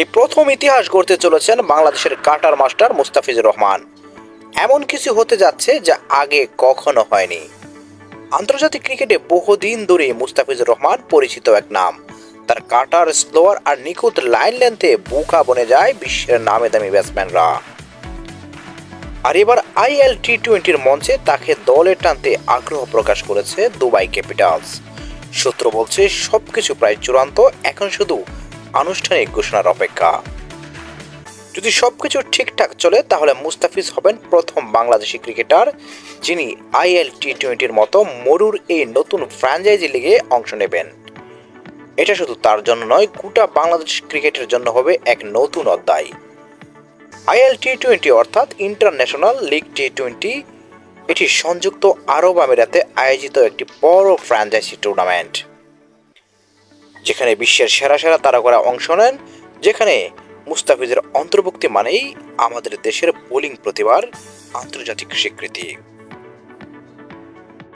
এই প্রথম ইতিহাস গড়তে চলেছেন বাংলাদেশের কাটার মাস্টার মুস্তাফিজুর রহমান। এমন কিছু হতে যাচ্ছে যা আগে কখনো হয়নি। আন্তর্জাতিক ক্রিকেটে বহুদিন ধরে মুস্তাফিজুর রহমান পরিচিত এক নাম। তার কাটার স্লোয়ার আর নিখুঁত লাইন লেন্থে বুকা বনে যায় বিশ্বের নামে দামি ব্যাটসম্যানরা। আর এবার আইএল টি টোয়েন্টির মঞ্চে তাকে দলে টানতে আগ্রহ প্রকাশ করেছে দুবাই ক্যাপিটালস। সূত্র বলছে, সবকিছু প্রায় চূড়ান্ত, এখন শুধু আনুষ্ঠানিক ঘোষণার অপেক্ষা। যদি সবকিছু ঠিকঠাক চলে, তাহলে মুস্তাফিজ হবেন প্রথম বাংলাদেশি ক্রিকেটার, যিনি আইএল টি টোয়েন্টির মতো মরুর এই নতুন ফ্র্যাঞ্চাইজি লিগে অংশ নেবেন। এটা শুধু তার জন্য নয়, গোটা বাংলাদেশ ক্রিকেটের জন্য হবে এক নতুন অধ্যায়। আইএল টি টোয়েন্টি অর্থাৎ ইন্টারন্যাশনাল লিগ টি টোয়েন্টি এটি সংযুক্ত আরব আমিরাতে আয়োজিত একটি বড় ফ্র্যাঞ্চাইজি টুর্নামেন্ট। যেখানে বিশ্বের সেরা সেরা তারকারা অংশ নেন, যেখানে মুস্তাফিজের অন্তর্ভুক্তি মানেই আমাদের দেশের বোলিং প্রতিভার আন্তর্জাতিক স্বীকৃতি।